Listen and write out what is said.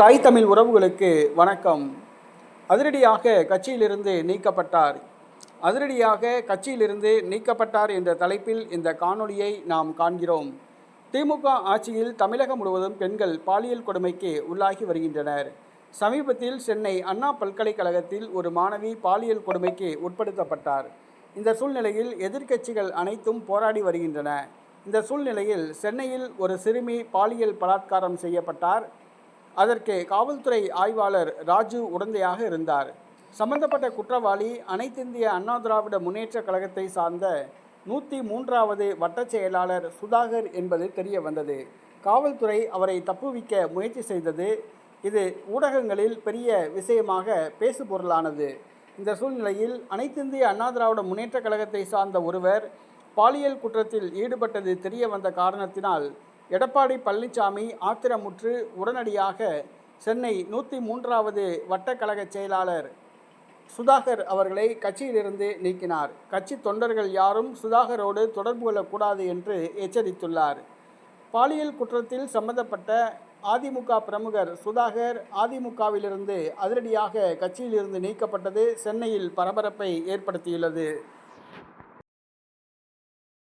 தாய் தமிழ் உறவுகளுக்கு வணக்கம். அதிரடியாக கட்சியிலிருந்து நீக்கப்பட்டார். அதிரடியாக கட்சியிலிருந்து நீக்கப்பட்டார் என்ற தலைப்பில் இந்த காணொளியை நாம் காண்கிறோம். திமுக ஆட்சியில் தமிழகம் முழுவதும் பெண்கள் பாலியல் கொடுமைக்கு உள்ளாகி வருகின்றனர். சமீபத்தில் சென்னை அண்ணா பல்கலைக்கழகத்தில் ஒரு மாணவி பாலியல் கொடுமைக்கு உட்படுத்தப்பட்டார். இந்த சூழ்நிலையில் எதிர்க்கட்சிகள் அனைத்தும் போராடி வருகின்றன. இந்த சூழ்நிலையில் சென்னையில் ஒரு சிறுமி பாலியல் பலாத்காரம் செய்யப்பட்டார். அதற்கு காவல்துறை ஆய்வாளர் ராஜு உடந்தையாக இருந்தார். சம்பந்தப்பட்ட குற்றவாளி அனைத்திந்திய அண்ணா திராவிட முன்னேற்ற கழகத்தை சார்ந்த நூற்றி மூன்றாவது வட்டச் செயலாளர் சுதாகர் என்பது தெரிய வந்தது. காவல்துறை அவரை தப்புவிக்க முயற்சி செய்தது இது ஊடகங்களில் பெரிய விஷயமாக பேசுபொருளானது. இந்த சூழ்நிலையில் அனைத்திந்திய அண்ணா திராவிட முன்னேற்ற கழகத்தை சார்ந்த ஒருவர் பாலியல் குற்றத்தில் ஈடுபட்டது தெரிய வந்த காரணத்தினால் எடப்பாடி பழனிசாமி ஆத்திரமுற்று உடனடியாக சென்னை நூற்றி மூன்றாவது வட்டக்கழக செயலாளர் சுதாகர் அவர்களை கட்சியிலிருந்து நீக்கினார். கட்சி தொண்டர்கள் யாரும் சுதாகரோடு தொடர்பு கொள்ளக்கூடாது என்று எச்சரித்துள்ளார். பாலியல் குற்றத்தில் சம்பந்தப்பட்ட அதிமுக பிரமுகர் சுதாகர் அதிமுகவிலிருந்து அதிரடியாக கட்சியிலிருந்து நீக்கப்பட்டது சென்னையில் பரபரப்பை ஏற்படுத்தியுள்ளது.